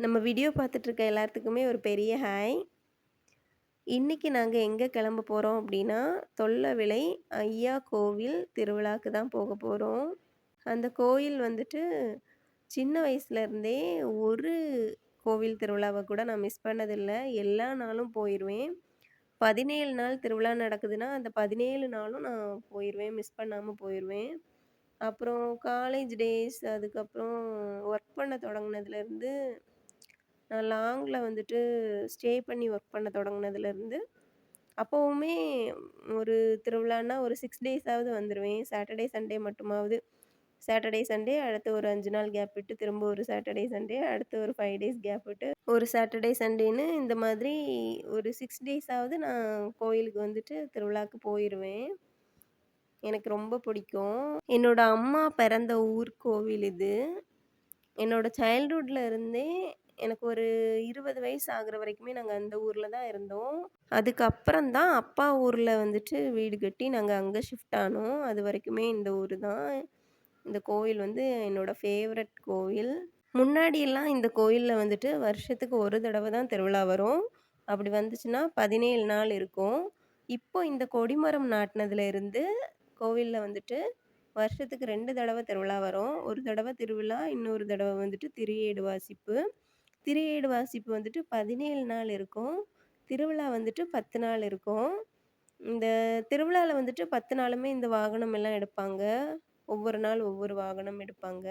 நம்ம வீடியோ பார்த்துட்ருக்க எல்லாத்துக்குமே ஒரு பெரிய ஹாய் இன்றைக்கி நாங்கள் எங்கே கிளம்ப போகிறோம் அப்படின்னா தொல்லவிலை ஐயா கோவில் திருவிழாக்கு தான் போக போகிறோம் அந்த கோயில் வந்துட்டு சின்ன வயசுலேருந்தே ஒரு கோவில் திருவிழாவை கூட நான் மிஸ் பண்ணதில்லை. எல்லா நாளும் போயிடுவேன் பதினேழு நாள் திருவிழா நடக்குதுன்னா அந்த பதினேழு நாளும் நான் போயிடுவேன் மிஸ் பண்ணாமல் போயிடுவேன் அப்புறம் காலேஜ் டேஸ் அதுக்கப்புறம் ஒர்க் பண்ண தொடங்கினதுலேருந்து நான் லாங்கில் வந்துட்டு ஸ்டே பண்ணி ஒர்க் பண்ண தொடங்கினதுலேருந்து அப்போவுமே ஒரு திருவிழான்னா ஒரு சிக்ஸ் டேஸாவது வந்துடுவேன் சாட்டர்டே சண்டே மட்டுமாவது. சாட்டர்டே சண்டே அடுத்து ஒரு அஞ்சு நாள் கேப் விட்டு திரும்ப ஒரு சாட்டர்டே சண்டே அடுத்து ஒரு ஃபைவ் டேஸ் கேப் விட்டு ஒரு சாட்டர்டே சண்டேன்னு இந்த மாதிரி ஒரு சிக்ஸ் டேஸாவது நான் கோயிலுக்கு வந்துட்டு திருவிழாக்கு போயிடுவேன் எனக்கு ரொம்ப பிடிக்கும். என்னோடய அம்மா பிறந்த ஊர் கோவில் இது. என்னோடய சைல்ட்ஹுட்டில் இருந்தே எனக்கு ஒரு இருபது வயசு ஆகுற வரைக்குமே நாங்கள் அந்த ஊரில் தான் இருந்தோம். அதுக்கப்புறம் தான் அப்பா ஊரில் வந்துட்டு வீடு கட்டி நாங்கள் அங்கே ஷிஃப்ட் ஆனோம். அது வரைக்குமே இந்த ஊர் தான். இந்த கோவில் வந்து என்னோடய ஃபேவரட் கோவில். முன்னாடியெல்லாம் இந்த கோயிலில் வந்துட்டு வருஷத்துக்கு ஒரு தடவை தான் திருவிழா வரும். அப்படி வந்துச்சுன்னா பதினேழு நாள் இருக்கும். இப்போ இந்த கொடிமரம் நாட்டினதுலேருந்து கோவிலில் வந்துட்டு வருஷத்துக்கு ரெண்டு தடவை திருவிழா வரும். ஒரு தடவை திருவிழா இன்னொரு தடவை வந்துட்டு திரியேடு வாசிப்பு. திரையேடு வாசிப்பு வந்துட்டு பதினேழு நாள் இருக்கும். திருவிழா வந்துட்டு பத்து நாள் இருக்கும். இந்த திருவிழாவில் வந்துட்டு பத்து நாளுமே இந்த வாகனம் எல்லாம் எடுப்பாங்க. ஒவ்வொரு நாள் ஒவ்வொரு வாகனம் எடுப்பாங்க.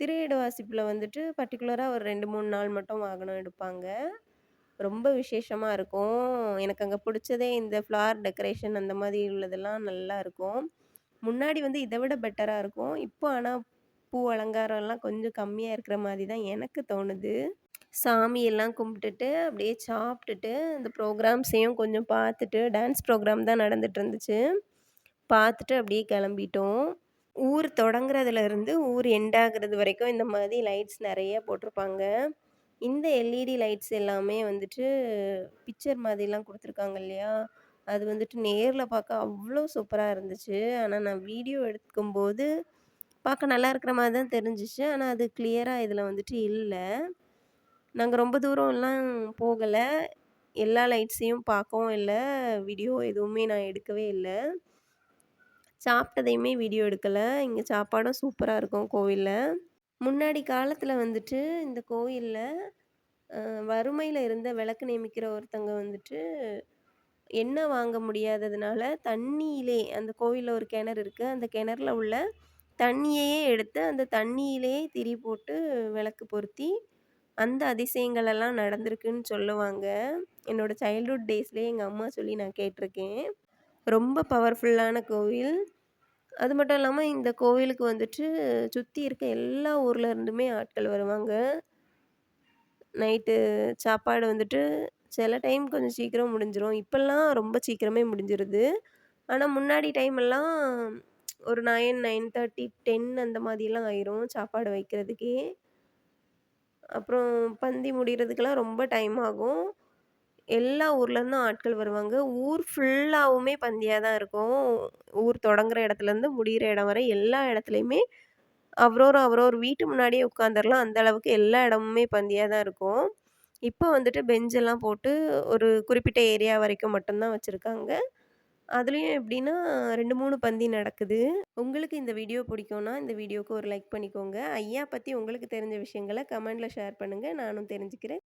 திரையீடு வாசிப்பில் வந்துட்டு பர்டிகுலராக ஒரு ரெண்டு மூணு நாள் மட்டும் வாகனம் எடுப்பாங்க. ரொம்ப விசேஷமாக இருக்கும். எனக்கு அங்கே பிடிச்சதே இந்த ஃப்ளார் டெக்கரேஷன் அந்த மாதிரி உள்ளதெல்லாம் நல்லா இருக்கும். முன்னாடி வந்து இதை விட பெட்டராக இருக்கும். இப்போ ஆனால் பூ அலங்காரம்லாம் கொஞ்சம் கம்மியாக இருக்கிற மாதிரி தான் எனக்கு தோணுது. சாமியெல்லாம் கும்பிட்டுட்டு அப்படியே சாப்பிட்டுட்டு இந்த ப்ரோக்ராம்ஸையும் கொஞ்சம் பார்த்துட்டு டான்ஸ் ப்ரோக்ராம் தான் நடந்துட்டு இருந்துச்சு பார்த்துட்டு அப்படியே கிளம்பிட்டோம். ஊர் தொடங்குறதுலேருந்து ஊர் எண்டாகிறது வரைக்கும் இந்த மாதிரி லைட்ஸ் நிறைய போட்டிருப்பாங்க. இந்த எல்இடி லைட்ஸ் எல்லாமே வந்துட்டு பிக்சர் மாதிரிலாம் கொடுத்துருக்காங்க இல்லையா? அது வந்துட்டு நேரில் பார்க்க அவ்வளோ சூப்பராக இருந்துச்சு. ஆனால் நான் வீடியோ எடுக்கும்போது பார்க்க நல்லா இருக்கிற மாதிரி தான் தெரிஞ்சிச்சு. ஆனால் அது கிளியராக இதில் வந்துட்டு இல்லை. நாங்கள் ரொம்ப தூரம்லாம் போகலை. எல்லா லைட்ஸையும் பார்க்கவும் இல்லை. வீடியோ எதுவுமே நான் எடுக்கவே இல்லை. சாப்பிட்டதையுமே வீடியோ எடுக்கலை. இங்கே சாப்பாடும் சூப்பராக இருக்கும் கோவிலில். முன்னாடி காலத்தில் வந்துட்டு இந்த கோயிலில் வறுமையில் இருந்த விளக்கு நியமிக்கிற ஒருத்தங்க வந்துட்டு எண்ணெய் வாங்க முடியாததுனால தண்ணியிலே அந்த கோவிலில் ஒரு கிணறு இருக்குது அந்த கிணறுல உள்ள தண்ணியையே எடுத்து அந்த தண்ணியிலேயே திரி போட்டு விளக்கு பொருத்தி அந்த அதிசயங்களெல்லாம் நடந்திருக்குன்னு சொல்லுவாங்க. என்னோடய சைல்ட்ஹுட் டேஸ்லேயே எங்கள் அம்மா சொல்லி நான் கேட்டிருக்கேன். ரொம்ப பவர்ஃபுல்லான கோவில். அது மட்டும் இல்லாமல் இந்த கோவிலுக்கு வந்துட்டு சுற்றி இருக்க எல்லா ஊரில் இருந்துமே ஆட்கள் வருவாங்க. நைட்டு சாப்பாடு வந்துட்டு சில டைம் கொஞ்சம் சீக்கிரம் முடிஞ்சிடும் இப்போல்லாம் ரொம்ப சீக்கிரமே முடிஞ்சிருது. ஆனால் முன்னாடி டைம் எல்லாம் ஒரு நைன் நைன் தேர்ட்டி டென் அந்த மாதிரிலாம் ஆயிரும் சாப்பாடு வைக்கிறதுக்கே. அப்புறம் பந்தி முடிகிறதுக்கெல்லாம் ரொம்ப டைம் ஆகும். எல்லா ஊர்லேருந்தும் ஆட்கள் வருவாங்க. ஊர் ஃபுல்லாகவுமே பந்தியாக தான் இருக்கும். ஊர் தொடங்குற இடத்துலேருந்து முடிகிற இடம் வரை எல்லா இடத்துலையுமே அவரோர் அவரோர் வீட்டு முன்னாடியே உட்காந்துடலாம் அந்த அளவுக்கு எல்லா இடமுமே பந்தியாக தான் இருக்கும். இப்போ வந்துட்டு பெஞ்செல்லாம் போட்டு ஒரு குறிப்பிட்ட ஏரியா வரைக்கும் மட்டும்தான் வச்சுருக்காங்க. அதுலேயும் எப்படின்னா ரெண்டு மூணு பந்தி நடக்குது. உங்களுக்கு இந்த வீடியோ பிடிக்கும்னா இந்த வீடியோவுக்கு ஒரு லைக் பண்ணிக்கோங்க. ஐயா பற்றி உங்களுக்கு தெரிஞ்ச விஷயங்களை கமெண்டில் ஷேர் பண்ணுங்கள் நானும் தெரிஞ்சுக்கிறேன்.